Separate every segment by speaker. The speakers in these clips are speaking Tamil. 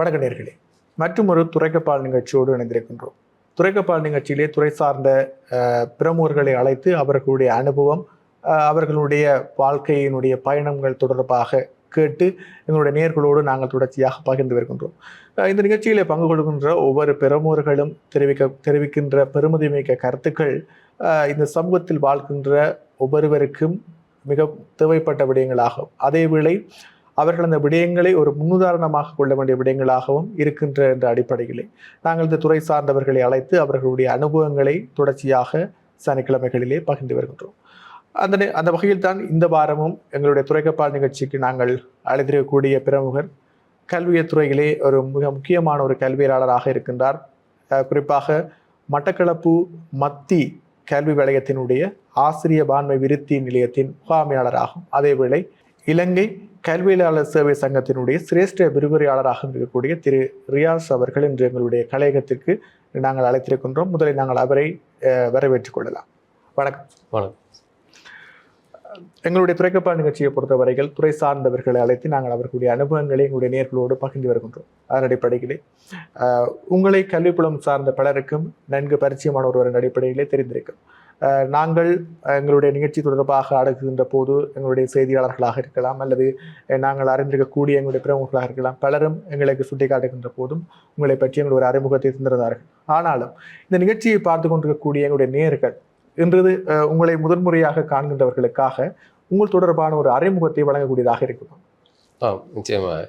Speaker 1: வணக்க மற்றும் ஒரு துறைக்கப்பால் நிகழ்ச்சியோடு இணைந்திருக்கின்றோம். துறைக்கப்பால் நிகழ்ச்சியிலே துறை சார்ந்த பிரமுகர்களை அழைத்து அவர்களுடைய அனுபவம் அவர்களுடைய வாழ்க்கையினுடைய பயணங்கள் தொடர்பாக கேட்டு எங்களுடைய நேர்களோடு நாங்கள் தொடர்ச்சியாக பகிர்ந்து வருகின்றோம். இந்த நிகழ்ச்சியிலே பங்கு கொள்கின்ற ஒவ்வொரு பிரமுகர்களும் தெரிவிக்க தெரிவிக்கின்ற பெருமதிமிக்க கருத்துக்கள் இந்த சமூகத்தில் வாழ்கின்ற ஒவ்வொருவருக்கும் மிக தேவைப்பட்ட விடயங்களாகும். அதேவேளை அவர்கள் அந்த விடயங்களை ஒரு முன்னுதாரணமாக கொள்ள வேண்டிய விடயங்களாகவும் இருக்கின்ற என்ற அடிப்படையிலே நாங்கள் இந்த துறை சார்ந்தவர்களை அழைத்து அவர்களுடைய அனுபவங்களை தொடர்ச்சியாக சனிக்கிழமைகளிலே பகிர்ந்து வருகின்றோம். அந்த நே- அந்த வகையில் தான் இந்த வாரமும் எங்களுடைய துறைக்கப்பால் நிகழ்ச்சிக்கு நாங்கள் அழைத்திருக்கக்கூடிய பிரமுகர் கல்வியத் துறையிலே ஒரு மிக முக்கியமான ஒரு கல்வியலாளராக இருக்கின்றார். குறிப்பாக மட்டக்களப்பு மத்தி கல்வி வலயத்தினுடைய ஆசிரிய பான்மை விருத்தி நிலையத்தின் முகாமையாளராகும் அதேவேளை இலங்கை கல்வியலாளர் சேவை சங்கத்தினுடைய சிரேஷ்ட விரிவுரையாளராக இருக்கக்கூடிய திரு ரியாஸ் அவர்கள் இன்று எங்களுடைய கலையகத்திற்கு நாங்கள் அழைத்திருக்கின்றோம். முதலில் நாங்கள் அவரை வரவேற்றுக் கொள்ளலாம். வணக்கம்.
Speaker 2: வணக்கம்.
Speaker 1: எங்களுடைய துறைக்கப்பால் நிகழ்ச்சியை பொறுத்தவரைகள் துறை சார்ந்தவர்களை அழைத்து நாங்கள் அவர்களுடைய அனுபவங்களை எங்களுடைய நேர்களோடு பகிர்ந்து வருகின்றோம். அதன் அடிப்படையிலே உங்களை கல்விப்புலம் சார்ந்த பலருக்கும் நன்கு பரிச்சயமான ஒருவரின் அடிப்படையிலே தெரிந்திருக்கும். நாங்கள் எங்களுடைய நிகழ்ச்சி தொடர்பாக அடக்குகின்ற போது எங்களுடைய செய்தியாளர்களாக இருக்கலாம் அல்லது நாங்கள் அறிந்திருக்கக்கூடிய எங்களுடைய பிரமுகர்களாக இருக்கலாம். பலரும் எங்களுக்கு சுட்டிக்காட்டுகின்ற போதும் உங்களை பற்றி எங்களுடைய ஒரு அறிமுகத்தை தந்திருந்தார்கள். ஆனாலும் இந்த நிகழ்ச்சியை பார்த்து கொண்டிருக்கக்கூடிய எங்களுடைய நேர்கள் என்றது உங்களை முதன்முறையாக காண்கின்றவர்களுக்காக உங்கள் தொடர்பான ஒரு அறிமுகத்தை வழங்கக்கூடியதாக இருக்கும்
Speaker 2: ஆ நிச்சயமாக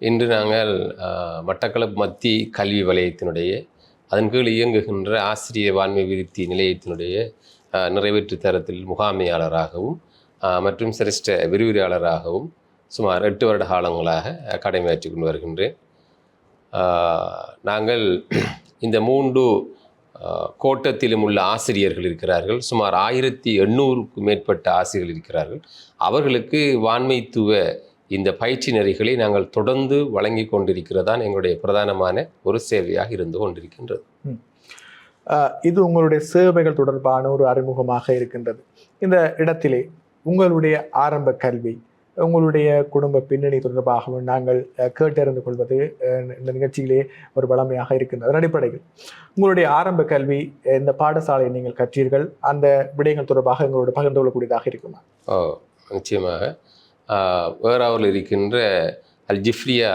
Speaker 2: இன்று நாங்கள் மட்டக்களப்பு மத்தி கல்வி வலயத்தினுடைய அதன் கீழ் இயங்குகின்ற ஆசிரியர் வான்மை விருத்தி நிலையத்தினுடைய நிறைவேற்று தரத்தில் முகாமையாளராகவும் மற்றும் சிரேஷ்ட விரிவுரையாளராகவும் சுமார் எட்டு வருட காலங்களாக கடமையாற்றி கொண்டு வருகின்றேன். நாங்கள் இந்த மூன்று கோட்டத்திலும் உள்ள ஆசிரியர்கள் இருக்கிறார்கள். சுமார் ஆயிரத்தி எண்ணூறுக்கும் மேற்பட்ட ஆசிரியர்கள் இருக்கிறார்கள். அவர்களுக்கு வான்மைத்துவ இந்த பயிற்சி நெறிகளை நாங்கள் தொடர்ந்து வழங்கி கொண்டிருக்கிறதான் எங்களுடைய பிரதானமான ஒரு சேவையாக இருந்து கொண்டிருக்கின்றது.
Speaker 1: இது உங்களுடைய சேவைகள் தொடர்பான ஒரு அறிமுகமாக இருக்கின்றது. இந்த இடத்திலே உங்களுடைய ஆரம்ப கல்வி உங்களுடைய குடும்ப பின்னணி தொடர்பாகவும் நாங்கள் கேட்டறிந்து கொள்வது இந்த நிகழ்ச்சியிலே ஒரு வளமையாக இருக்கின்றது. அதன் அடிப்படையில் உங்களுடைய ஆரம்ப கல்வி இந்த பாடசாலையை நீங்கள் கற்றீர்கள். அந்த விடயங்கள் தொடர்பாக எங்களோட பகிர்ந்து கொள்ளக்கூடியதாக இருக்குமா?
Speaker 2: ஓ நிச்சயமாக. வேறாவில் இருக்கின்ற அல் ஜிஃப்ரியா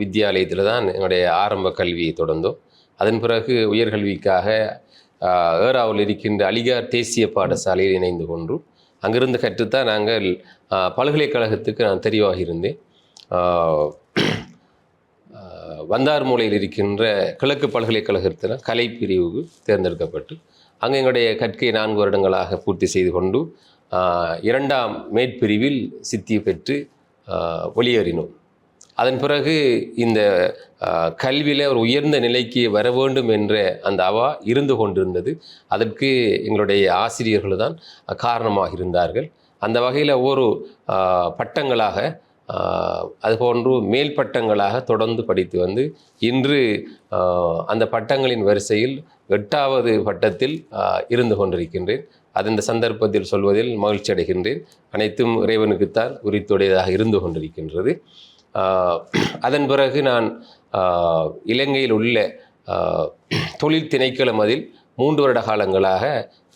Speaker 2: வித்யாலயத்தில் தான் என்னுடைய ஆரம்ப கல்வியை தொடர்ந்தோம். அதன் பிறகு உயர்கல்விக்காக ஏராவில் இருக்கின்ற அலிகார் தேசிய பாடசாலையில் இணைந்து கொண்டு அங்கிருந்து கற்றுத்தான் நாங்கள் பல்கலைக்கழகத்துக்கு நான் தெரிவாக இருந்தேன். ஆஹ், வந்தார்மூலையில் இருக்கின்ற கிழக்கு பல்கலைக்கழகத்தில் கலை பிரிவுக்கு தேர்ந்தெடுக்கப்பட்டு அங்கே எங்களுடைய கற்கை நான்கு வருடங்களாக பூர்த்தி செய்து கொண்டு இரண்டாம் மேற்பிரிவில் சித்தி பெற்று ஒளியேறினோம் வெளியேறினோம். அதன் பிறகு இந்த கல்வியில் ஒரு உயர்ந்த நிலைக்கு வர வேண்டும் என்ற அந்த அவா இருந்து கொண்டிருந்தது. அதற்கு எங்களுடைய ஆசிரியர்கள் தான் காரணமாக இருந்தார்கள். அந்த வகையில் ஒவ்வொரு பட்டங்களாக அதுபோன்று மேல் பட்டங்களாக தொடர்ந்து படித்து வந்து இன்று அந்த பட்டங்களின் வரிசையில் எட்டாவது பட்டத்தில் இருந்து கொண்டிருக்கின்றேன். அது இந்த சந்தர்ப்பத்தில் சொல்வதில் மகிழ்ச்சி அடைகின்றேன் அனைத்தும் இறைவனுக்குத்தான் உரித்துடையதாக இருந்து கொண்டிருக்கின்றது. அதன் பிறகு நான் இலங்கையில் உள்ள தொழில் திணைக்களம் அதில் மூன்று வருட காலங்களாக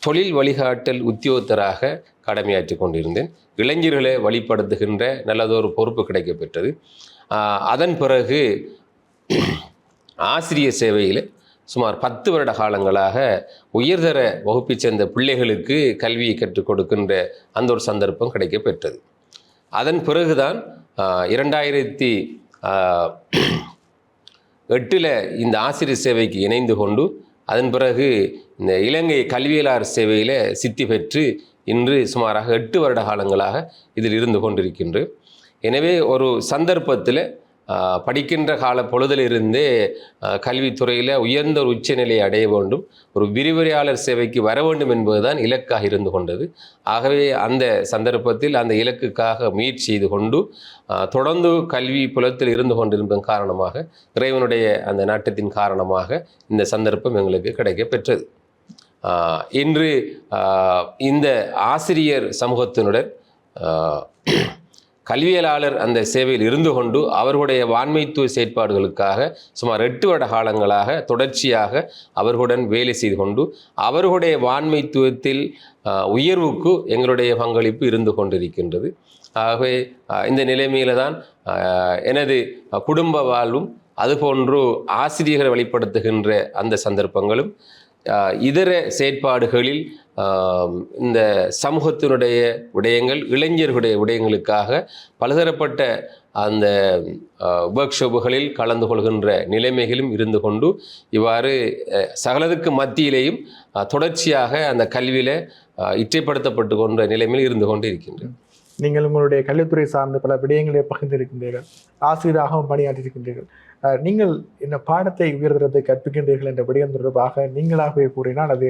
Speaker 2: தொழில் வழிகாட்டல் உத்தியோகத்தராக கடமையாற்றி கொண்டிருந்தேன். இளைஞர்களை வழிப்படுத்துகின்ற நல்லதொரு பொறுப்பு கிடைக்கப்பெற்றது. அதன் பிறகு ஆசிரியர் சேவையில் சுமார் பத்து வருட காலங்களாக உயர்தர வகுப்பைச் சேர்ந்த பிள்ளைகளுக்கு கல்வியை கற்றுக் கொடுக்கின்ற அந்த ஒரு சந்தர்ப்பம் கிடைக்கப்பெற்றது. அதன் பிறகுதான் இரண்டாயிரத்தி எட்டில் இந்த ஆசிரியர் சேவைக்கு இணைந்து கொண்டு அதன் பிறகு இந்த இலங்கை கல்வியலார் சேவையில் சித்தி பெற்று இன்று சுமாராக எட்டு வருட காலங்களாக இதில் இருந்து கொண்டிருக்கின்றேன் எனவே ஒரு சந்தர்ப்பத்தில் படிக்கின்ற கால பொழுதிலிருந்தே கல்வித்துறையில் உயர்ந்த ஒரு உச்சநிலையை அடைய வேண்டும். ஒரு விரிவுரையாளர் சேவைக்கு வர வேண்டும் என்பதுதான் இலக்காக இருந்து கொண்டது. ஆகவே அந்த சந்தர்ப்பத்தில் அந்த இலக்குக்காக முயற்சி செய்து கொண்டு தொடர்ந்து கல்வி புலத்தில் இருந்து கொண்டிருப்பதன் காரணமாக இறைவனுடைய அந்த நாட்டத்தின் காரணமாக இந்த சந்தர்ப்பம் எங்களுக்கு கிடைக்க பெற்றது. இன்று இந்த ஆசிரியர் சமூகத்தினுடன் கல்வியலாளர் அந்த சேவையில் இருந்து கொண்டு அவர்களுடைய வான்மைத்துவ செயற்பாடுகளுக்காக சுமார் எட்டு வருட காலங்களாக தொடர்ச்சியாக அவர்களுடன் வேலை செய்து கொண்டு அவர்களுடைய வான்மைத்துவத்தில் உயர்வுக்கு எங்களுடைய பங்களிப்பு இருந்து கொண்டிருக்கின்றது. ஆகவே இந்த நிலைமையில தான் எனது குடும்ப வாழ்வும் அதுபோன்று ஆசிரியர்களை வெளிப்படுத்துகின்ற அந்த சந்தர்ப்பங்களும் இதர செயற்பாடுகளில் இந்த சமூகத்தினுடைய விடயங்கள் இளைஞர்களுடைய விடயங்களுக்காக பலதரப்பட்ட அந்த ஒர்க் ஷாப்புகளில் கலந்து கொள்கின்ற நிலைமைகளும் இருந்து கொண்டு இவ்வாறு சகலதுக்கு மத்தியிலேயும் தொடர்ச்சியாக அந்த கல்வியில் இச்சைப்படுத்தப்பட்டு கொண்ட நிலைமையில் இருந்து கொண்டு இருக்கின்றன
Speaker 1: நீங்கள் உங்களுடைய கல்வித்துறை சார்ந்த பல விடயங்களை பகிர்ந்திருக்கின்றீர்கள். ஆசிரியராகவும் பணியாற்றியிருக்கின்றீர்கள். நீங்கள் இந்த பாடத்தை உயர்தரத்தை கற்பிக்கின்றீர்கள் என்ற விடயம் தொடர்பாக நீங்களாகவே கூறினால் அது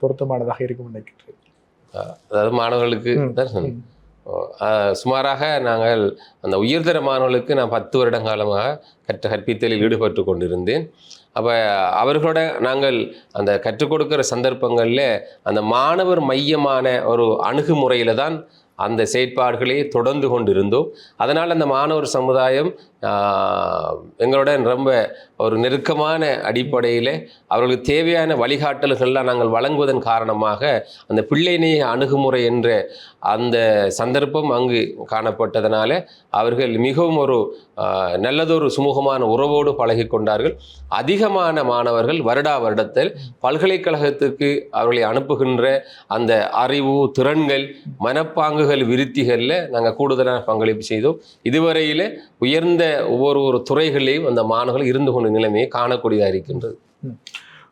Speaker 1: பொருத்தமானதாக இருக்கும் நினைக்கின்றேன்
Speaker 2: அதாவது மாணவர்களுக்கு சுமாராக நாங்கள் அந்த உயர்தர மாணவர்களுக்கு நான் பத்து வருட காலமாக கற்ற கற்பித்தலில் ஈடுபட்டு கொண்டிருந்தேன். அப்போ அவர்களோட நாங்கள் அந்த கற்றுக் கொடுக்கிற சந்தர்ப்பங்களில் அந்த மாணவர் மையமான ஒரு அணுகுமுறையில் தான் அந்த செயற்பாடுகளை தொடர்ந்து கொண்டிருந்தோம். அதனால் அந்த மாணவர் சமுதாயம் எங்களுடன் ரொம்ப ஒரு நெருக்கமான அடிப்படையில் அவர்களுக்கு தேவையான வழிகாட்டல்கள்லாம் நாங்கள் வழங்குவதன் காரணமாக அந்த பிள்ளைநேய அணுகுமுறை என்ற அந்த சந்தர்ப்பம் அங்கு காணப்பட்டதனால அவர்கள் மிகவும் ஒரு நல்லதொரு சுமூகமான உறவோடு பழகி கொண்டார்கள். அதிகமான மாணவர்கள் வருடா வருடத்தில் பல்கலைக்கழகத்துக்கு அவர்களை அனுப்புகின்ற அந்த அறிவு திறன்கள் மனப்பாங்கு மனப்பாங்குகள் விருத்திகளில் நாங்கள் கூடுதலான பங்களிப்பு செய்தோம். இதுவரையில் உயர்ந்த ஒவ்வொரு ஒரு துறைகளையும் அந்த மாணவர்கள் இருந்து கொண்ட நிலைமையை காணக்கூடியதாக இருக்கின்றது.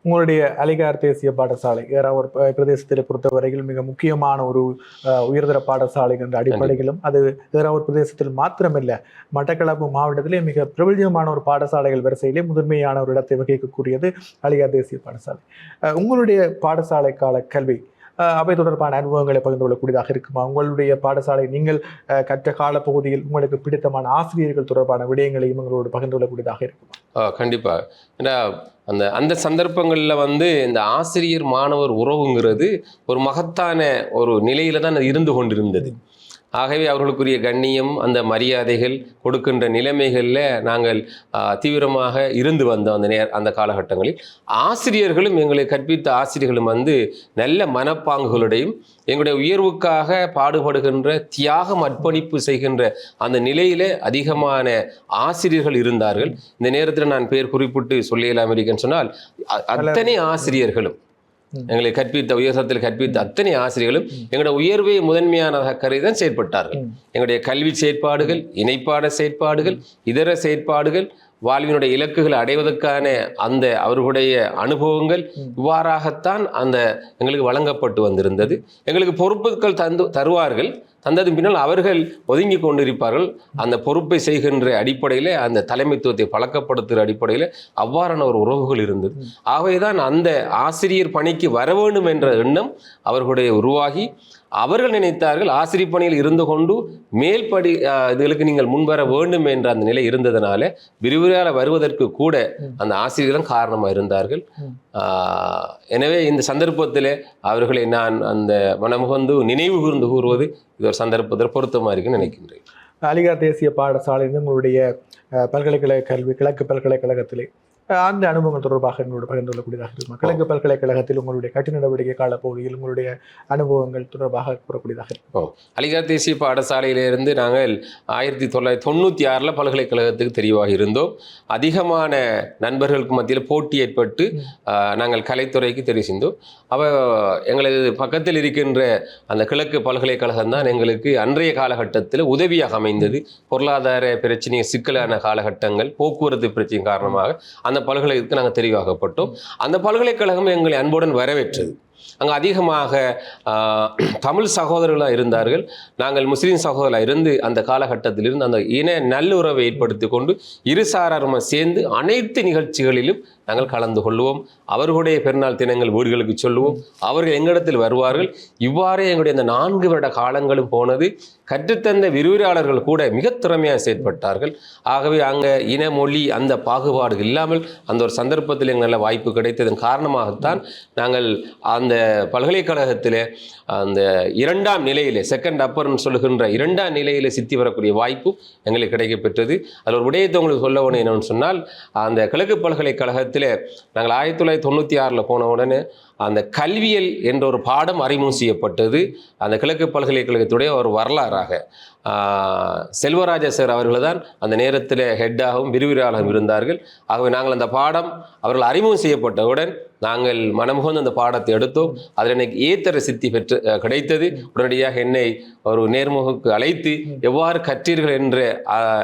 Speaker 1: உங்களுடைய அலிகார் தேசிய பாடசாலை ஏறாவூர் ப- பிரதேசத்தில் பொறுத்தவரையில் மிக முக்கியமான ஒரு அஹ், உயர்தர பாடசாலை என்ற அடிப்படையிலும் அது ஏறாவூர் பிரதேசத்தில் மாத்திரமில்லை மட்டக்களப்பு மாவட்டத்திலே மிக பிரபல்யமான ஒரு பாடசாலைகள் வரிசையிலே முதன்மையான ஒரு இடத்தை வகிக்கக்கூடியது அலிகார் தேசிய பாடசாலை. உங்களுடைய பாடசாலை கால கல்வி அவை தொடர்பான அனுபவங்களை பகிர்ந்து கொள்ளக்கூடியதாக இருக்குமா? உங்களுடைய பாடசாலை நீங்கள் கற்ற கற்ற காலப்பகுதியில் உங்களுக்கு பிடித்தமான ஆசிரியர்கள் தொடர்பான விடயங்களையும் எங்களோடு பகிர்ந்து கொள்ளக்கூடியதாக இருக்குமா?
Speaker 2: கண்டிப்பாக ஏன்னா அந்த அந்த சந்தர்ப்பங்களில் வந்து இந்த ஆசிரியர் மாணவர் உறவுங்கிறது ஒரு மகத்தான ஒரு நிலையில தான் அது இருந்து கொண்டிருந்தது. ஆகவே அவர்களுக்குரிய கண்ணியம் அந்த மரியாதைகள் கொடுக்கின்ற நிலைமைகளில் நாங்கள் தீவிரமாக இருந்து வந்தோம் அந்த நேர அந்த காலகட்டங்களில் ஆசிரியர்களும் எங்களை கற்பித்த ஆசிரியர்களும் வந்து நல்ல மனப்பாங்குகளுடையும் எங்களுடைய உயர்வுக்காக பாடுபடுகின்ற தியாகம் அர்ப்பணிப்பு செய்கின்ற அந்த நிலையிலே அதிகமான ஆசிரியர்கள் இருந்தார்கள் இந்த நேரத்தில் நான் பேர் குறிப்பிட்டு சொல்லியலாம் இருக்கேன்னு சொன்னால் அத்தனை ஆசிரியர்களும். எங்களை கற்பித்த உயர்தத்தில் கற்பித்த அத்தனை ஆசிரியர்களும் எங்களுடைய உயர்வை முதன்மையானதாக கருதி தான் செயற்பட்டார்கள். எங்களுடைய கல்வி செயற்பாடுகள் இணைப்பாட செயற்பாடுகள் இதர செயற்பாடுகள் வாழ்வினுடைய இலக்குகளை அடைவதற்கான அந்த அவர்களுடைய அனுபவங்கள். இவ்வாறாகத்தான் அந்த எங்களுக்கு வழங்கப்பட்டு வந்திருந்தது. எங்களுக்கு பொறுப்புகள் தந்து தருவார்கள். தந்தது பின்னால் அவர்கள் ஒதுங்கி கொண்டிருப்பார்கள் அந்த பொறுப்பை செய்கின்ற அடிப்படையில் அந்த தலைமைத்துவத்தை பழக்கப்படுத்துகிற அடிப்படையில் அவ்வாறான ஒரு உறவுகள் இருந்தது
Speaker 1: ம்.
Speaker 2: ஆகவேதான் அந்த ஆசிரியர் பணிக்கு வர வேண்டும் என்ற எண்ணம் அவர்களுடைய உருவாகி அவர்கள் நினைத்தார்கள் ஆசிரியர் பணியில் இருந்து கொண்டு மேல் படி ஆஹ், இதுகளுக்கு நீங்கள் முன்வர வேண்டும் என்ற அந்த நிலை இருந்ததனால விரிவுரையால வருவதற்கு கூட. அந்த ஆசிரியர்களும் காரணமாக இருந்தார்கள் எனவே இந்த சந்தர்ப்பத்தில் அவர்களை நான் அந்த மனமுகந்து நினைவு கூர்ந்து கூறுவது இது ஒரு சந்தர்ப்பத்தில் பொருத்தமாக இருக்குன்னு நினைக்கின்றேன்
Speaker 1: அலிகார் தேசிய பாடசாலையிலிருந்து உங்களுடைய பல்கலைக்கழக கல்வி கிழக்கு பல்கலைக்கழகத்திலே அந்த அனுபவங்கள் தொடர்பாக எங்களோட பகிர்ந்து கொள்ளக்கூடியதாக இருக்கும் கிழக்கு பல்கலைக்கழகத்தில் உங்களுடைய கட்டு நடவடிக்கை காலப்பகுதியில் உங்களுடைய அனுபவங்கள் தொடர்பாக கூறக்கூடியதாக இருக்கும்
Speaker 2: அலிகார் தேசிய பாடசாலையிலிருந்து நாங்கள் ஆயிரத்தி தொள்ளாயிரத்தி தொண்ணூற்றி ஆறில் பல்கலைக்கழகத்துக்கு தெரிவாக இருந்தோம். அதிகமான நண்பர்களுக்கு மத்தியில் போட்டி ஏற்பட்டு நாங்கள் கலைத்துறைக்கு தெரிவு அவள் அவ எங்களது பக்கத்தில் இருக்கின்ற அந்த கிழக்கு பல்கலைக்கழகம் தான் எங்களுக்கு அன்றைய காலகட்டத்தில் உதவியாக அமைந்தது. பொருளாதார பிரச்சனை சிக்கலான காலகட்டங்கள் போக்குவரத்து பிரச்சனை காரணமாக அந்த பல்கலைக்கழகத்துக்கு நாங்கள் தெரிவாகப்பட்டோம் அந்த பல்கலைக்கழகம் எங்களை அன்புடன் வரவேற்றது. அங்கே அதிகமாக தமிழ் சகோதரர்களாக இருந்தார்கள். நாங்கள் முஸ்லீம் சகோதரர்களாக இருந்து அந்த காலகட்டத்திலிருந்து அந்த இன நல்லுறவை ஏற்படுத்தி கொண்டு இரு சாராருமா சேர்ந்து அனைத்து நிகழ்ச்சிகளிலும் நாங்கள் கலந்து கொள்வோம் அவர்களுடைய பெருநாள் தினங்கள் வீடுகளுக்கு சொல்லுவோம். அவர்கள் எங்களிடத்தில் வருவார்கள். இவ்வாறே எங்களுடைய இந்த நான்கு வருட காலங்களும் போனது கற்றுத்தந்த விரிவுரையாளர்கள் கூட மிக திறமையாக செயற்பட்டார்கள். ஆகவே அங்கே இன மொழி அந்த பாகுபாடு இல்லாமல் அந்த ஒரு சந்தர்ப்பத்தில் எங்கள் நல்ல வாய்ப்பு கிடைத்ததன் காரணமாகத்தான் நாங்கள் அந்த பல்கலைக்கழகத்தில் அந்த இரண்டாம் நிலையிலே செகண்ட் அப்பர்னு சொல்லுகின்ற இரண்டாம் நிலையிலே சித்தி வரக்கூடிய வாய்ப்பு எங்களுக்கு கிடைக்கப்பெற்றது. அதில் ஒரு விடயத்தை உங்களுக்கு சொல்ல வேணும் என்னென்னு சொன்னால் அந்த கிழக்கு பல்கலைக்கழகத்தில் நாங்கள் ஆயிரத்தி தொள்ளாயிரத்தி தொண்ணூற்றி ஆறில் போன உடனே அந்த கல்வியல் என்ற ஒரு பாடம் அறிமுகம் செய்யப்பட்டது. அந்த கிழக்கு பல்கலைக்கழகத்துடைய ஒரு வரலாறாக. செல்வராஜ சார் அவர்கள் தான் அந்த நேரத்தில் ஹெட்டாகவும் விரிவுரையாளரும் இருந்தார்கள். ஆகவே நாங்கள் அந்த பாடம் அவர்கள் அறிமுகம் செய்யப்பட்டவுடன் நாங்கள் மனமுகந்து அந்த பாடத்தை எடுத்தோம். அதில் எனக்கு ஏத்தர சித்தி பெற்று கிடைத்தது. உடனடியாக என்னை ஒரு நேர்முகக்கு அழைத்து எவ்வாறு கற்றீர்கள்? என்ற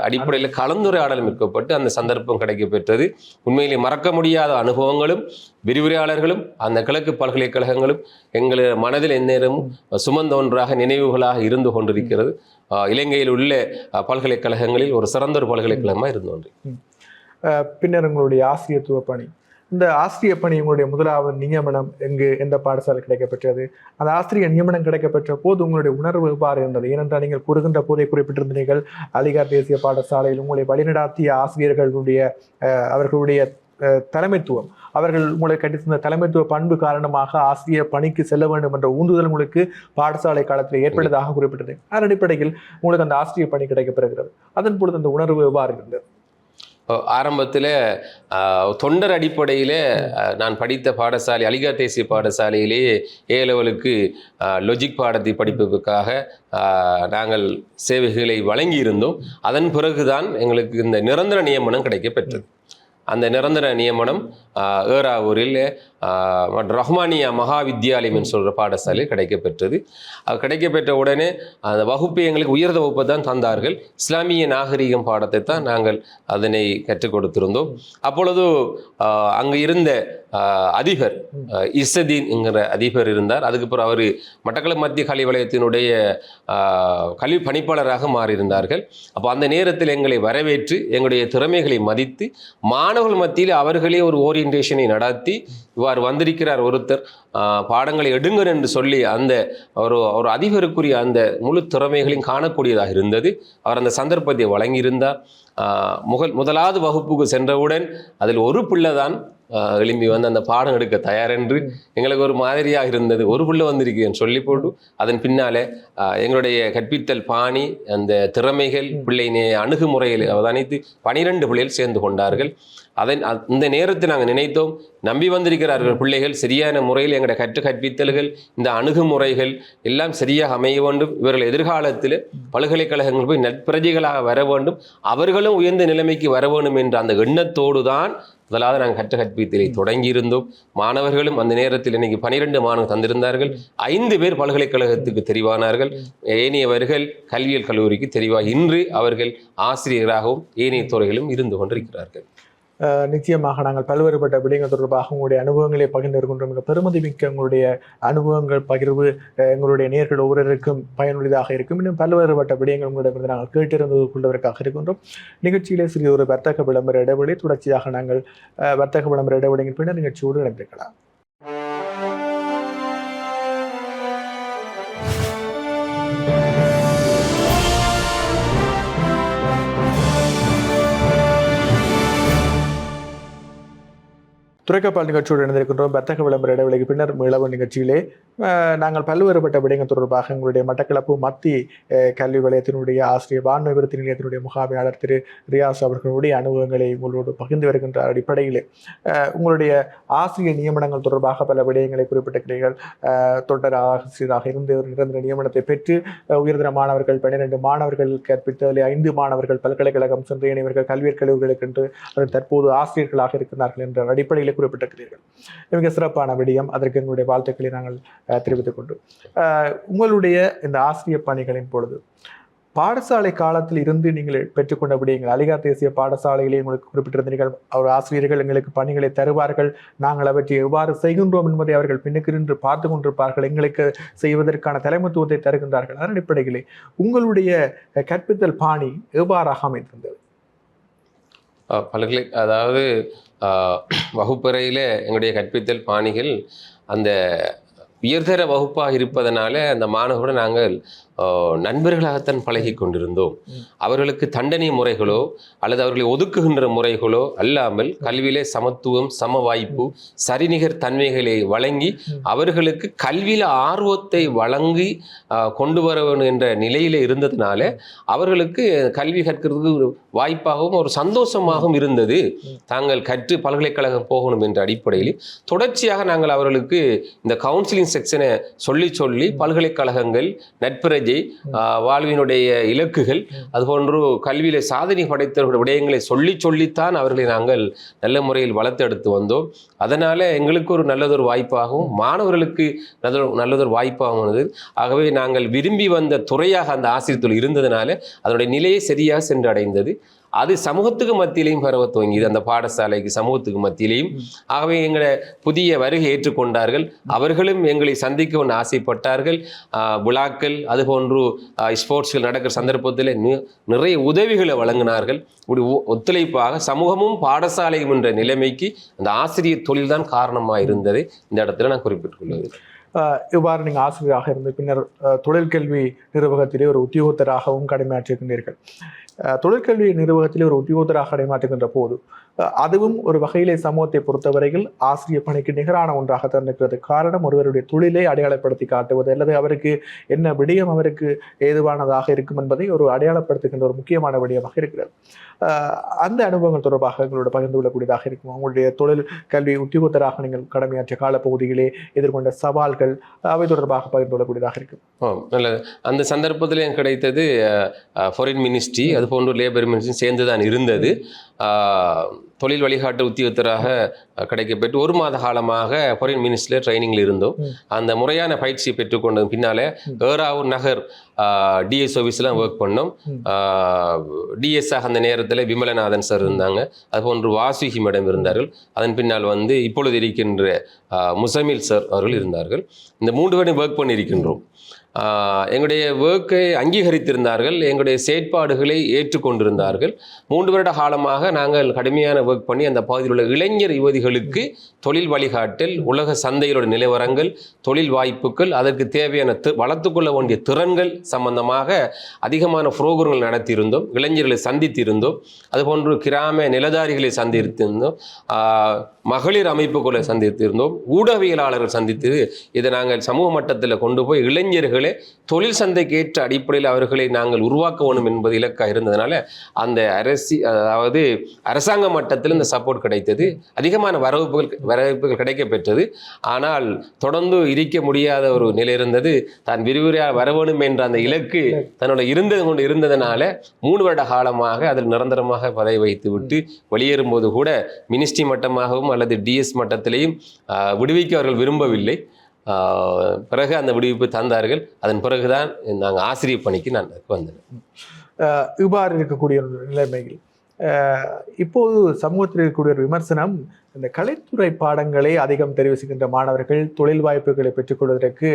Speaker 2: அடிப்படையில் கலந்துரையாடல் மிக்கப்பட்டு அந்த சந்தர்ப்பம் கிடைக்கப்பெற்றது. உண்மையிலே மறக்க முடியாத அனுபவங்களும் விரிவுரையாளர்களும் அந்த கிழக்கு பல்கலைக்கழகங்களும் எங்கள் மனதில் எந்நேரமும் சுமந்த ஒன்றாக நினைவுகளாக இருந்து கொண்டிருக்கிறது. இலங்கையில் உள்ள பல்கலைக்கழகங்களில் ஒரு சிறந்த ஒரு பல்கலைக்கழகமாக இருந்து கொண்டு
Speaker 1: பின்னர் உங்களுடைய ஆசிரியத்துவ பணி. இந்த ஆசிரிய பணி உங்களுடைய முதலாவது நியமனம் எங்கு எந்த பாடசாலை கிடைக்கப்பெற்றது? அந்த ஆசிரியர் நியமனம் கிடைக்கப்பெற்ற போது உங்களுடைய உணர்வு எவ்வாறு இருந்தது? ஏனென்றால் நீங்கள் கூறுகின்ற போதே குறிப்பிட்டிருந்தீர்கள் அலிகார் தேசிய பாடசாலையில் உங்களை வழிநடாத்திய ஆசிரியர்களுடைய அவர்களுடைய தலைமைத்துவம். அவர்கள் உங்களை கட்டித்தந்த தலைமைத்துவ பண்பு காரணமாக ஆசிரியர் பணிக்கு செல்ல வேண்டும் என்ற ஊந்துதல் உங்களுக்கு பாடசாலை காலத்தில் ஏற்பட்டதாக குறிப்பிட்டது. அதன் அடிப்படையில் உங்களுக்கு அந்த ஆசிரியர் பணி கிடைக்கப்பெறுகிறது. அதன் பொழுது அந்த உணர்வு எவ்வாறு இருந்தது?
Speaker 2: ஆரம்பத்தில் தொண்டர் அடிப்படையில் நான் படித்த பாடசாலை அலிகா தேசிய பாடசாலையிலேயே ஏ லெவலுக்கு லொஜிக் பாடத்தை படிப்பதற்காக நாங்கள் சேவைகளை வழங்கியிருந்தோம். அதன் பிறகுதான் எங்களுக்கு இந்த நிரந்தர நியமனம் கிடைக்கப்பெற்றது. அந்த நிரந்தர நியமனம் ஏறாவூரில் ரஹ்மானியா மகா வித்யாலயம் சொல்கிற பாடசாலை கிடைக்கப்பெற்றது. அது கிடைக்கப்பெற்ற உடனே அந்த வகுப்பு எங்களுக்கு உயர்ந்த வகுப்பை தான் தந்தார்கள். இஸ்லாமிய நாகரிகம் பாடத்தை தான் நாங்கள் அதனை கற்றுக் கொடுத்திருந்தோம். அப்பொழுது அங்கு இருந்த அதிபர் ஆஹ், இசதீன் என்கிற அதிபர் இருந்தார். அதுக்கப்புறம் அவர் மட்டக்களப்பு மத்திய கல்வி வலயத்தினுடைய கல்வி பணிப்பாளராக மாறியிருந்தார்கள். அப்போ அந்த நேரத்தில் எங்களை வரவேற்று எங்களுடைய திறமைகளை மதித்து மாணவர்கள் மத்தியில் அவர்களே ஒரு ஓரியன்டேஷனை நடத்தி இவ்வாறு வந்திருக்கிறார் ஒருத்தர் ஆஹ், பாடங்களை எடுங்கள் என்று சொல்லி அந்த ஒரு ஒரு அதிபருக்குரிய அந்த முழு திறமைகளையும் காணக்கூடியதாக இருந்தது. அவர் அந்த சந்தர்ப்பத்தை வழங்கியிருந்தார். ஆஹ், முகல் முதலாவது வகுப்புக்கு சென்றவுடன் அதில் ஒரு பிள்ளை தான் எழும்பி வந்து அந்த பாடம் எடுக்க தயார் என்று எங்களுக்கு ஒரு மாதிரியாக இருந்தது. ஒரு பிள்ளை வந்திருக்கேன்னு சொல்லி போட்டு அதன் பின்னாலே எங்களுடைய கற்பித்தல் பாணி அந்த திறமைகள் பிள்ளை அணுகுமுறையில் அணுகுமுறைகளை அவதானித்து பனிரெண்டு பிள்ளைகள் சேர்ந்து கொண்டார்கள். அதன் இந்த நேரத்தில் நாங்கள் நினைத்தோம். நம்பி வந்திருக்கிறார்கள் பிள்ளைகள் சரியான முறையில் எங்களுடைய கற்று கற்பித்தல்கள் இந்த அணுகுமுறைகள் எல்லாம் சரியாக அமைய வேண்டும். இவர்கள் எதிர்காலத்தில் பல்கலைக்கழகங்கள் போய் நட்பிரஜைகளாக வர வேண்டும். அவர்களும் உயர்ந்த நிலைமைக்கு வர வேண்டும் என்ற அந்த எண்ணத்தோடு தான் முதலாவது நாங்கள் கற்று கற்பித்தலை தொடங்கி இருந்தோம் மாணவர்களும் அந்த நேரத்தில் இன்னைக்கு பனிரெண்டு மாணவர்கள் தந்திருந்தார்கள். ஐந்து பேர் பல்கலைக்கழகத்துக்கு தெரிவானார்கள். ஏனையவர்கள் கல்வியல் கல்லூரிக்கு தெரிவாக இன்று அவர்கள் ஆசிரியராகவும் ஏனைய துறைகளும் இருந்து கொண்டிருக்கிறார்கள்.
Speaker 1: நிச்சயமாக நாங்கள் பல்வேறுபட்ட விடயங்கள் தொடர்பாக உங்களுடைய அனுபவங்களை பகிர்ந்து இருக்கின்றோம் மிக பெருமதி மிக்க உங்களுடைய அனுபவங்கள் பகிர்வு எங்களுடைய நேர்கள் ஒவ்வொருவருக்கும் பயனுள்ளதாக இருக்கும். இன்னும் பல்வேறுபட்ட விடயங்கள் உங்களிடமிருந்து நாங்கள் கேட்டிருந்து கொண்டவருக்காக இருக்கின்றோம். நிகழ்ச்சியிலே சிறிய ஒரு வர்த்தக விளம்பர இடைவெளி தொடர்ச்சியாக நாங்கள் வர்த்தக விளம்பர இடைவெளியின் பின்னர் நிகழ்ச்சியோடு இணைந்திருக்கலாம். துறைக்கப்பால் நிகழ்ச்சியோடு இணைந்திருக்கின்றோம். வர்த்தக விளம்பர இடைவெளிக்கு பின்னர் மீளவு நிகழ்ச்சியிலே நாங்கள் பல்வேறுபட்ட விடயங்கள் தொடர்பாக எங்களுடைய மட்டக்களப்பு மத்திய கல்வி வலயத்தினுடைய ஆசிரியர் வான்மை விருத்தி நிலையத்தினுடைய முகாமையாளர் திரு ரியாஸ் அவர்களுடைய அனுபவங்களை உங்களோடு பகிர்ந்து வருகின்ற அடிப்படையில். உங்களுடைய ஆசிரியர் நியமனங்கள் தொடர்பாக பல விடயங்களை குறிப்பிட்டிருக்கிறீர்கள். அஹ், தொடர் ஆசிரியராக இருந்து ஒரு நிரந்தர நியமனத்தை பெற்று உயர்தர மாணவர்கள் பன்னிரண்டு மாணவர்கள் கற்பித்ததில் ஐந்து மாணவர்கள் பல்கலைக்கழகம் சென்று இணைவர்கள் கல்வியற் கல்லூரிகளுக்கு என்று தற்போது ஆசிரியர்களாக இருக்கிறார்கள் என்ற அடிப்படையில் குறிப்பிட்டிருக்கிறீர்கள் மிக சிறப்பான விடயம். அதற்கு எங்களுடைய வாழ்த்துக்களை நாங்கள் தெரிவித்துக் கொண்டு உங்களுடைய இந்த ஆசிரியர் பணிகளின் பொழுது பாடசாலை காலத்தில் இருந்து நீங்கள் பெற்றுக்கொண்ட விடயங்கள் அலிகா தேசிய பாடசாலையிலே உங்களுக்கு குறிப்பிட்டிருந்தீர்கள் அவர் ஆசிரியர்கள் எங்களுக்கு பணிகளை தருவார்கள் நாங்கள் அவற்றை எவ்வாறு செய்கின்றோம் என்பதை அவர்கள் பின்னுக்கு நின்று பார்த்து கொண்டிருப்பார்கள் எங்களுக்கு செய்வதற்கான தலைமைத்துவத்தை தருகின்றார்கள். அதன் அடிப்படையிலே உங்களுடைய கற்பித்தல் பாணி எவ்வாறாக அமைந்திருந்தது?
Speaker 2: பல்கலை அதாவது வகுப்பறையில் எங்களுடைய கற்பித்தல் பாணிகள் அந்த உயர்தர வகுப்பாக இருப்பதனால அந்த மாணவர்களுடன் நாங்கள் நண்பர்களாகத்தான் பழகி கொண்டிருந்தோம். அவர்களுக்கு தண்டனை முறைகளோ அல்லது அவர்களை ஒதுக்குகின்ற முறைகளோ அல்லாமல் கல்வியிலே சமத்துவம் சம வாய்ப்பு சரிநிகர் தன்மைகளை வழங்கி அவர்களுக்கு கல்வியில் ஆர்வத்தை வழங்கி கொண்டு வர வேண்டும் என்ற நிலையில இருந்ததுனால அவர்களுக்கு கல்வி கற்கிறதுக்கு ஒரு வாய்ப்பாகவும் ஒரு சந்தோஷமாகவும் இருந்தது. தாங்கள் கற்று பல்கலைக்கழகம் போகணும் என்ற அடிப்படையில் தொடர்ச்சியாக நாங்கள் அவர்களுக்கு இந்த கவுன்சிலிங் செக்ஷனை சொல்லி சொல்லி பல்கலைக்கழகங்கள் நட்புற ஸ்ட்ராட்டஜி வாழ்வினுடைய இலக்குகள் அதுபோன்று கல்வியில சாதனை படைத்தவர்களுடைய விடயங்களை சொல்லி சொல்லித்தான் அவர்களை நாங்கள் நல்ல முறையில் வளர்த்தெடுத்து வந்தோம். அதனால் எங்களுக்கு ஒரு நல்லதொரு வாய்ப்பாகவும் மாணவர்களுக்கு நல்ல நல்லதொரு வாய்ப்பாகவும் இருந்தது ஆகவே நாங்கள் விரும்பி வந்த துறையாக அந்த ஆசிரியத்துள் இருந்ததுனால அதனுடைய நிலையை சரியாக சென்றடைந்தது. அது சமூகத்துக்கு மத்தியிலையும் பரவ துவங்கியது. அந்த பாடசாலைக்கு சமூகத்துக்கு மத்தியிலையும். ஆகவே எங்களை புதிய வருகை ஏற்றுக்கொண்டார்கள். அவர்களும் எங்களை சந்திக்கவும் ஆசைப்பட்டார்கள். விழாக்கள் அதுபோன்று ஸ்போர்ட்ஸ்கள் நடக்கிற சந்தர்ப்பத்தில் நிறைய உதவிகளை வழங்கினார்கள். இப்படி ஒ- ஒத்துழைப்பாக சமூகமும் பாடசாலையும் என்ற நிலைமைக்கு அந்த ஆசிரியர் தொழில்தான் காரணமாக இருந்ததை. இந்த இடத்துல நான்
Speaker 1: ஆஹ் இவ்வாறு நீங்கள் ஆசிரியராக இருந்து பின்னர் தொழிற்கல்வி நிர்வாகத்திலே ஒரு உத்தியோகத்தராகவும் கடமையாற்றிருக்கின்றீர்கள் ஆஹ் தொழிற்கல்வி நிர்வாகத்தில் ஒரு உத்தியோகத்தராக அடைமாட்டுகின்ற போது அதுவும் ஒரு வகையிலே சமூகத்தை பொறுத்தவரையில் ஆசிரியர் பணிக்கு நிகரான ஒன்றாக இருக்கிறது காரணம் ஒருவருடைய தொழிலை அடையாளப்படுத்தி காட்டுவது அல்லது அவருக்கு என்ன விடயம் அவருக்கு ஏதுவானதாக இருக்கும் என்பதை ஒரு அடையாளப்படுத்துகின்ற ஒரு முக்கியமான விடயமாக இருக்கிறது. அந்த அனுபவங்கள் தொடர்பாக எங்களோட பகிர்ந்து கொள்ளக்கூடியதாக இருக்கும். உங்களுடைய தொழில் கல்வி உத்தியோகத்தராக நீங்கள் கடமையாற்றிய காலப்பகுதியிலே எதிர்கொண்ட சவால்கள் அவை தொடர்பாக பகிர்ந்து கொள்ளக்கூடியதாக இருக்கும்.
Speaker 2: நல்லது. அந்த சந்தர்ப்பத்தில் கிடைத்தது ஃபாரின் மினிஸ்ட்ரி அது போன்ற லேபர் மினிஸ்ட்ரி சேர்ந்து தான் இருந்தது. தொழில் வழிகாட்டு உத்தியோகத்தராக கிடைக்கப்பெற்று ஒரு மாத காலமாக ஃபாரின் மினிஸ்ட்ரியில் ட்ரைனிங்கில் இருந்தோம். அந்த முறையான பயிற்சியை பெற்றுக்கொண்ட பின்னாலே
Speaker 1: ம்.
Speaker 2: ஏறாவூர் நகர் டிஎஸ் ஆஃபீஸ்லாம் ஒர்க் பண்ணோம். டிஎஸ்ஆக அந்த நேரத்தில் விமலநாதன் சார் இருந்தாங்க அதுபோன்று வாசுகி மேடம் இருந்தார்கள் அதன் பின்னால் வந்து இப்பொழுது இருக்கின்ற முசமில் சார் அவர்கள் இருந்தார்கள் இந்த மூன்று பேரும் ஒர்க் பண்ணியிருக்கின்றோம் எங்களுடைய ஒர்க்கை அங்கீகரித்திருந்தார்கள். எங்களுடைய செயற்பாடுகளை ஏற்றுக்கொண்டிருந்தார்கள். மூன்று வருட காலமாக நாங்கள் கடுமையான ஒர்க் பண்ணி அந்த பகுதியில் உள்ள இளைஞர் யுவதிகளுக்கு தொழில் வழிகாட்டல் உலக சந்தைகளோட நிலவரங்கள் தொழில் வாய்ப்புகள் அதற்கு தேவையான தி- வளர்த்துக்கொள்ள வேண்டிய திறன்கள் சம்பந்தமாக அதிகமான புரோகிரங்கள் நடத்தியிருந்தோம். இளைஞர்களை சந்தித்திருந்தோம். அதுபோன்று கிராம நிலதாரிகளை சந்தித்திருந்தோம். மகளிர் அமைப்புகளை சந்தித்திருந்தோம். ஊடகவியலாளர்கள் சந்தித்து இதை நாங்கள் சமூக மட்டத்தில் கொண்டு போய் இளைஞர்கள் தொழில் சந்தைக்கு ஏற்ற அடிப்படையில் அவர்களை நாங்கள் உருவாக்க வேணும் என்பது இலக்காக இருந்ததுனால அந்த அரசி அதாவது அரசாங்க மட்டத்தில் இந்த சப்போர்ட் கிடைத்தது. அதிகமான வரவுகள் வரவேற்புகள் கிடைக்க பெற்றது ஆனால் தொடர்ந்து இருக்க முடியாத ஒரு நிலை இருந்தது. தான் விரிவுரையாக வர வேணும் என்ற அந்த இலக்கு தன்னோட இருந்தது கொண்டு இருந்ததுனால மூணு வருட காலமாக அதில் நிரந்தரமாக பதவி வைத்து விட்டு வெளியேறும்போது கூட மினிஸ்ட்ரி மட்டமாகவும் அல்லது டிஎஸ் மட்டத்திலையும் விடுவிக்க அவர்கள் விரும்பவில்லை. பிறகு அந்த விடுவிப்பு தந்தார்கள். அதன் பிறகுதான் நாங்கள் ஆசிரியர் பணிக்கு நான் வந்தேன்.
Speaker 1: இவ்வாறு இருக்கக்கூடிய ஒரு இப்போது சமூகத்தில் இருக்கக்கூடிய ஒரு விமர்சனம் இந்த கலைத்துறை பாடங்களை அதிகம் தெரிவு செய்கின்ற மாணவர்கள் தொழில் வாய்ப்புகளை பெற்றுக்கொள்வதற்கு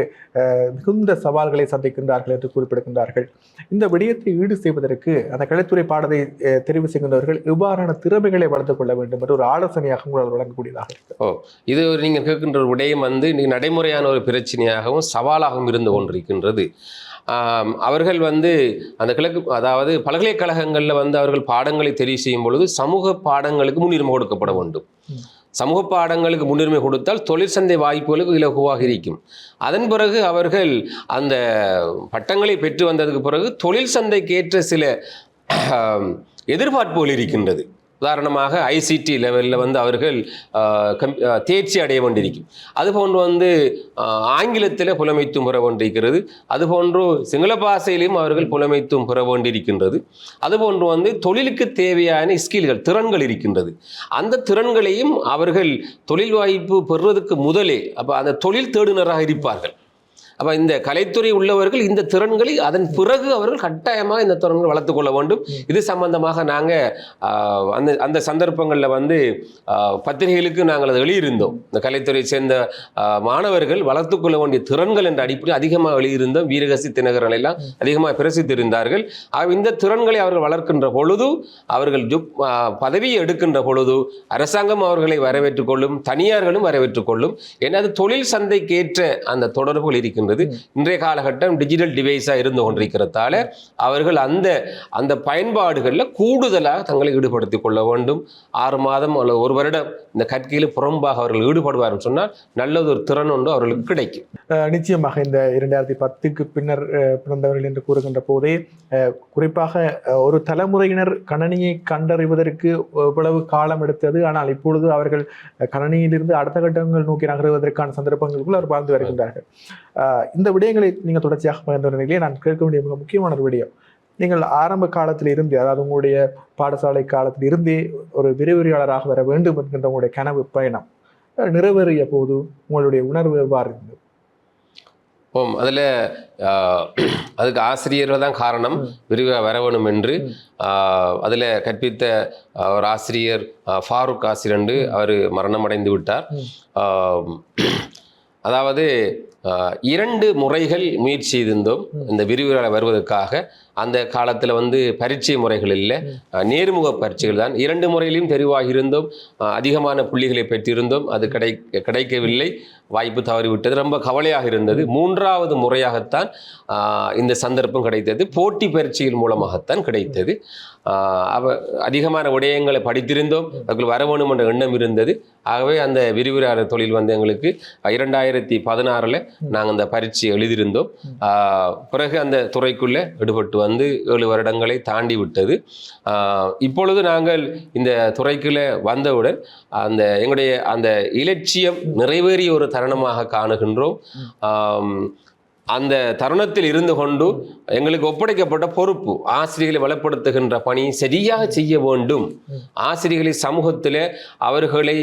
Speaker 1: மிகுந்த சவால்களை சந்திக்கின்றார்கள் என்று குறிப்பிடுகின்றார்கள். இந்த விடயத்தை ஈடு செய்வதற்கு அந்த கலைத்துறை பாடத்தை தெரிவு செய்கின்றவர்கள் இவ்வாறான திறமைகளை வளர்த்துக் கொள்ள வேண்டும் என்று ஒரு ஆலோசனையாக உங்களால் வழங்கக்கூடியதாக இருக்கு.
Speaker 2: இது ஒரு நீங்கள் கேட்கின்ற ஒரு விடயம் வந்து இன்னைக்கு நடைமுறையான ஒரு பிரச்சனையாகவும் சவாலாகவும் இருந்து கொண்டிருக்கின்றது. அவர்கள் வந்து அந்த கிழக்கு அதாவது பல்கலைக்கழகங்களில் வந்து அவர்கள் பாடங்களை தெரிவு செய்யும் பொழுது சமூக பாடங்களுக்கு முன்னுரிமை கொடுக்கப்பட வேண்டும். சமூக பாடங்களுக்கு முன்னுரிமை கொடுத்தால் தொழிற்சந்தை வாய்ப்புகளுக்கு இலகுவாக இருக்கும். அதன் பிறகு அவர்கள் அந்த பட்டங்களை பெற்று வந்ததுக்கு பிறகு தொழில் சந்தைக்கு ஏற்ற சில எதிர்பார்ப்புகள் இருக்கின்றது. உதாரணமாக ஐசிடி லெவலில் வந்து அவர்கள் கம்- தேர்ச்சி அடைய வேண்டியிருக்கும். அதுபோன்று வந்து ஆங்கிலத்தில் புலமைத்தும் பெற வேண்டியிருக்கிறது. அதுபோன்று சிங்கள பாஷையிலும் அவர்கள் புலமைத்தும் பெற வேண்டியிருக்கின்றது. அதுபோன்று வந்து தொழிலுக்கு தேவையான ஸ்கில்கள் திறன்கள் இருக்கின்றது. அந்த திறன்களையும் அவர்கள் தொழில் வாய்ப்பு பெறுவதற்கு முதலே அப்போ அந்த தொழில் தேடுனராக இருப்பார்கள். அப்போ இந்த கலைத்துறை உள்ளவர்கள் இந்த திறன்களை அதன் பிறகு அவர்கள் கட்டாயமாக இந்த திறன்களை வளர்த்து கொள்ள வேண்டும். இது சம்பந்தமாக நாங்கள் அந்த அந்த சந்தர்ப்பங்களில் வந்து பத்திரிகைகளுக்கு நாங்கள் அதை வெளியிருந்தோம். இந்த கலைத்துறை சேர்ந்த மாணவர்கள் வளர்த்து கொள்ள வேண்டிய திறன்கள் என்ற அடிப்படையில் அதிகமாக வெளியிருந்தோம். வீரகசி தினகரன் எல்லாம் அதிகமாக பிரசித்திருந்தார்கள் ஆக இந்த திறன்களை அவர்கள் வளர்க்கின்ற பொழுது அவர்கள் ஜுப் பதவியை எடுக்கின்ற பொழுது அரசாங்கம் அவர்களை வரவேற்றுக் கொள்ளும் தனியார்களும் வரவேற்றுக் கொள்ளும். ஏன்னா அது தொழில் சந்தைக்கு ஏற்ற அந்த தொடர்புகள் இருக்கின்றன. இருக்கின்றது இன்றைய காலகட்டம் டிஜிட்டல் டிவைஸாக இருந்து கொண்டிருக்கிறதால அவர்கள் அந்த அந்த பயன்பாடுகளில் கூடுதலாக தங்களை ஈடுபடுத்திக் கொள்ள வேண்டும். ஆறு மாதம் அல்லது ஒரு வருடம் இந்த கற்கையில் புறம்பாக அவர்கள் ஈடுபடுவார்கள் சொன்னால் நல்லது ஒரு திறன் ஒன்று அவர்களுக்கு கிடைக்கும்.
Speaker 1: நிச்சயமாக இந்த இரண்டாயிரத்தி பத்துக்கு பின்னர் பிறந்தவர்கள் என்று கூறுகின்ற போதே குறிப்பாக ஒரு தலைமுறையினர் கணனியை கண்டறிவதற்கு இவ்வளவு காலம் எடுத்தது. ஆனால் இப்பொழுது அவர்கள் கணனியிலிருந்து அடுத்த கட்டங்கள் நோக்கி நகருவதற்கான சந்தர்ப்பங்களுக்குள் அவர் வாழ்ந்து வருகின்றார்கள். இந்த விடயங்களை நீங்கள் தொடர்ச்சியாக பகிர்ந்த நிலையிலே நான் கேட்க வேண்டிய மிக முக்கியமான ஒரு விடயம். நீங்கள் ஆரம்ப காலத்தில் இருந்தே அதாவது உங்களுடைய பாடசாலை காலத்தில் இருந்தே ஒரு விரிவுரையாளராக வர வேண்டும் என்கின்ற உங்களுடைய கனவு பயணம் நிறைவேறிய போது உங்களுடைய உணர்வு எவ்வாறு இருந்தது?
Speaker 2: ஓம் அதில் அதுக்கு ஆசிரியர்கள் தான் காரணம். விரிவாக வர வேணும் என்று அதில் கற்பித்த ஒரு ஆசிரியர் ஃபாரூக் ஆசிரியர் அவர் மரணம் அடைந்து விட்டார் அதாவது இரண்டு முறைகள் முயற்சி செய்திருந்தோம். இந்த விரிவுரையாளர் வருவதற்காக. அந்த காலத்தில் வந்து பரீட்சை முறைகள் இல்லை. நேர்முக பரீட்சைகள் தான். இரண்டு முறையிலும் தெரிவாகி இருந்தோம் அதிகமான புள்ளிகளை பெற்றிருந்தோம். அது கிடை கிடைக்கவில்லை. வாய்ப்பு தவறிவிட்டது ரொம்ப கவலையாக இருந்தது. மூன்றாவது முறையாகத்தான் இந்த சந்தர்ப்பம் கிடைத்தது. போட்டி பயிற்சியின் மூலமாகத்தான் கிடைத்தது. அவ அதிகமான விடயங்களை படித்திருந்தோம். அதுக்குள் வர வேணும் என்ற எண்ணம் இருந்தது. ஆகவே அந்த விரிவுரையாளர் தொழில் வந்து எங்களுக்கு இரண்டாயிரத்தி பதினாறில் நாங்கள் அந்த பரீட்சை எழுதியிருந்தோம். பிறகு அந்த துறைக்குள்ளே ஈடுபட்டு வந்து ஏழு வருடங்களை தாண்டி விட்டது. இப்பொழுது நாங்கள் இந்த துறைக்குள்ளே வந்தவுடன் அந்த எங்களுடைய அந்த இலட்சியம் நிறைவேறிய ஒரு தருணமாக காணுகின்றோம். அந்த தருணத்தில் இருந்து கொண்டு எங்களுக்கு ஒப்படைக்கப்பட்ட பொறுப்பு ஆசிரியர்களை வளப்படுத்துகின்ற பணி சரியாக செய்ய வேண்டும். ஆசிரியர்களை சமூகத்தில் அவர்களை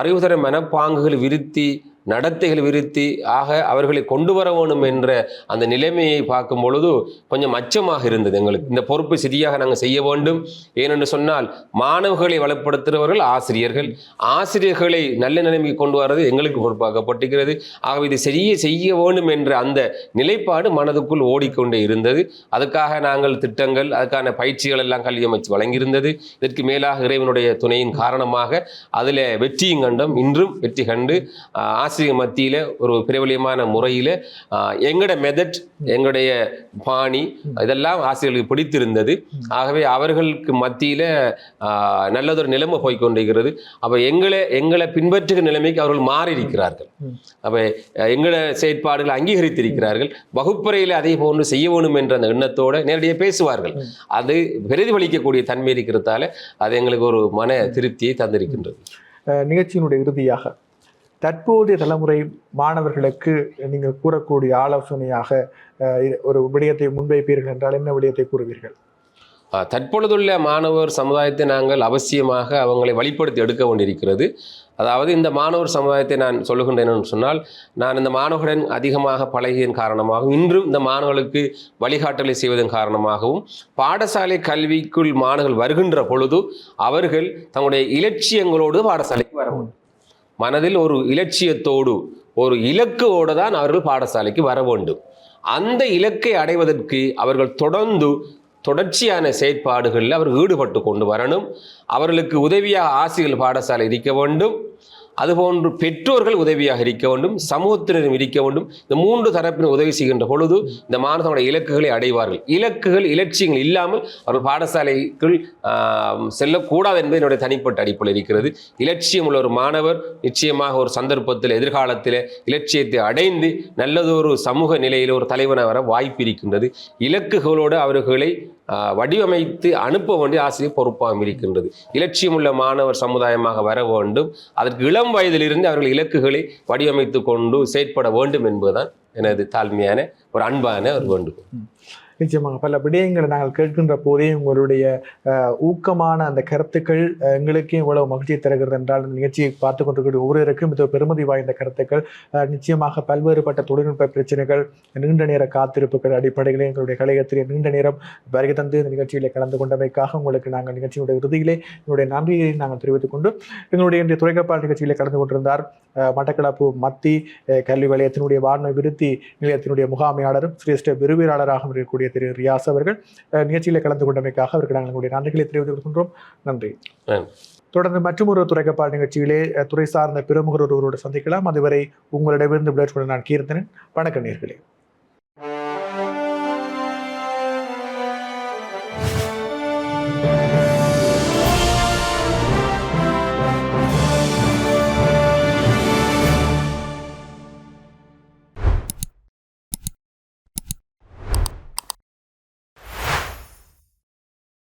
Speaker 2: அறிவுதர மனப்பாங்குகள் விருத்தி நடத்தைகள் விருத்தி ஆக அவர்களை கொண்டு வர வேணும் என்ற அந்த நிலைமையை பார்க்கும் பொழுது கொஞ்சம் அச்சமாக இருந்தது எங்களுக்கு. இந்த பொறுப்பு சரியாக நாங்கள் செய்ய வேண்டும். ஏனென்று சொன்னால் மாணவர்களை வளப்படுத்துகிறவர்கள் ஆசிரியர்கள். ஆசிரியர்களை நல்ல நிலைமைக்கு கொண்டு வர்றது எங்களுக்கு பொறுப்பாக்கப்பட்டிருக்கிறது. ஆகவே இது சரியே செய்ய வேண்டும் என்ற அந்த நிலைப்பாடு மனதுக்குள் ஓடிக்கொண்டே இருந்தது. அதுக்காக நாங்கள் திட்டங்கள் அதுக்கான பயிற்சிகள் எல்லாம் கல்வி அமைச்சு வழங்கியிருந்தது. இதற்கு மேலாக இறைவனுடைய துணையின் காரணமாக அதில் வெற்றியும் கண்டோம். இன்றும் வெற்றி கண்டு ஆசிரியர் ஆசிரியர் மத்தியில் ஒரு பிரபலியமான முறையில் எங்களோட மெதட் எங்களுடைய பாணி இதெல்லாம் ஆசிரியர்களுக்கு பிடித்திருந்தது. ஆகவே அவர்களுக்கு மத்தியில் நல்லதொரு நிலைமை போய் கொண்டிருக்கிறது அப்போ எங்களை எங்களை பின்பற்றுகிற நிலைமைக்கு அவர்கள் மாறி இருக்கிறார்கள் அப்போ எங்களை செயற்பாடுகளை அங்கீகரித்திருக்கிறார்கள். வகுப்பறையில் அதே போன்று செய்ய வேணும் என்ற அந்த எண்ணத்தோடு நேரடியாக பேசுவார்கள். அது பிரதிபலிக்கக்கூடிய தன்மை இருக்கிறதால அது எங்களுக்கு ஒரு மன திருப்தியை தந்திருக்கின்றது.
Speaker 1: நிகழ்ச்சியினுடைய இறுதியாக தற்போதைய தலைமுறை மாணவர்களுக்கு நீங்கள் கூறக்கூடிய ஆலோசனையாக இது- ஒரு விடயத்தை முன்வைப்பீர்கள் என்றால் என்ன விடயத்தை கூறுவீர்கள்?
Speaker 2: தற்பொழுதுள்ள மாணவர் சமுதாயத்தை நாங்கள் அவசியமாக அவங்களை வழிப்படுத்தி எடுக்க வேண்டியிருக்கிறது. அதாவது இந்த மாணவர் சமுதாயத்தை நான் சொல்லுகின்றேன் சொன்னால் நான் இந்த மாணவர்களுடன் அதிகமாக பழகியதன் காரணமாகவும் இன்றும் இந்த மாணவர்களுக்கு வழிகாட்டலை செய்வதன் காரணமாகவும் பாடசாலை கல்விக்குள் மாணவர்கள் வருகின்ற பொழுது அவர்கள் தங்களுடைய இலட்சியங்களோடு பாடசாலைக்கு வர முடியும் மனதில் ஒரு இலட்சியத்தோடு ஒரு இலக்கோடு தான் அவர்கள் பாடசாலைக்கு வர வேண்டும். அந்த இலக்கை அடைவதற்கு அவர்கள் தொடர்ந்து தொடர்ச்சியான செயற்பாடுகளில் அவர் ஈடுபட்டு கொண்டு வரணும். அவர்களுக்கு உதவியாக ஆசிரியர் பாடசாலை இருக்க வேண்டும். அதுபோன்று பெற்றோர்கள் உதவியாக இருக்க வேண்டும் சமூகத்தினரும் இருக்க வேண்டும். இந்த மூன்று தரப்பினர் உதவி செய்கின்ற பொழுது இந்த மாணவர்களுடைய இலக்குகளை அடைவார்கள். இலக்குகள் இலட்சியங்கள் இல்லாமல் அவர்கள் பாடசாலைக்குள் செல்லக்கூடாது என்பது என்னுடைய தனிப்பட்ட அடிப்படையில் இருக்கிறது. இலட்சியம் உள்ள ஒரு மாணவர் நிச்சயமாக ஒரு சந்தர்ப்பத்தில் எதிர்காலத்தில் இலட்சியத்தை அடைந்து நல்லதொரு சமூக நிலையில் ஒரு தலைவனாக வர வாய்ப்பு இருக்கின்றது. இலக்குகளோடு அவர்களை வடிவமைத்து அனுப்ப வேண்டிய ஆசிரியர் பொறுப்பாக இருக்கின்றது. இலட்சியமுள்ள மாணவர் சமுதாயமாக வர வேண்டும். அதற்கு இளம் வயதிலிருந்து அவர்கள் இலக்குகளை வடிவமைத்து கொண்டு செயற்பட வேண்டும் என்பதுதான் எனது தாழ்மையான ஒரு அன்பான ஒரு வேண்டுகோள்.
Speaker 1: நிச்சயமாக பல விடயங்களை நாங்கள் கேட்கின்ற போதே உங்களுடைய ஊக்கமான அந்த கருத்துக்கள் எங்களுக்கே இவ்வளவு மகிழ்ச்சியை தருகிறது என்றால் இந்த நிகழ்ச்சியை பார்த்து கொண்டிருக்கிற ஒவ்வொருவருக்கும் இது பெருமதி வாய்ந்த கருத்துக்கள். நிச்சயமாக பல்வேறுபட்ட தொழில்நுட்ப பிரச்சனைகள் நீண்ட நேர காத்திருப்புகள் அடிப்படையில் எங்களுடைய கலையத்திலே நீண்ட நேரம் வருகை தந்து இந்த நிகழ்ச்சியிலே கலந்து கொண்டமைக்காக உங்களுக்கு நாங்கள் நிகழ்ச்சியுடைய இறுதியிலே எங்களுடைய நன்றியை நாங்கள் தெரிவித்துக் கொண்டு எங்களுடைய இன்றைய துறைக்கப்பால் நிகழ்ச்சியிலே கலந்து கொண்டிருந்தார் மட்டக்களப்பு மத்தி கல்வி வலயத்தினுடைய வாரண விருத்தி நிலையத்தினுடைய முகாமையாளரும் சிரேஷ்ட விரிவுரையாளராகவும் இருக்கக்கூடிய திரு ரியாஸ் அவர்கள் நிகழ்ச்சியிலே கலந்து கொண்டமைக்காக அவருக்கு நாங்கள் எங்களுடைய நன்றிகளை தெரிவித்துக் கொள்கின்றோம். நன்றி. தொடர்ந்து மற்றொரு துறைக்கப்பால் நிகழ்ச்சியிலே துறை சார்ந்த பிரமுகர் ஒருவரோடு சந்திக்கலாம். அதுவரை உங்களிடமிருந்து விளையாட்டு நான் கீர்த்தனன். வணக்க நேர்களே.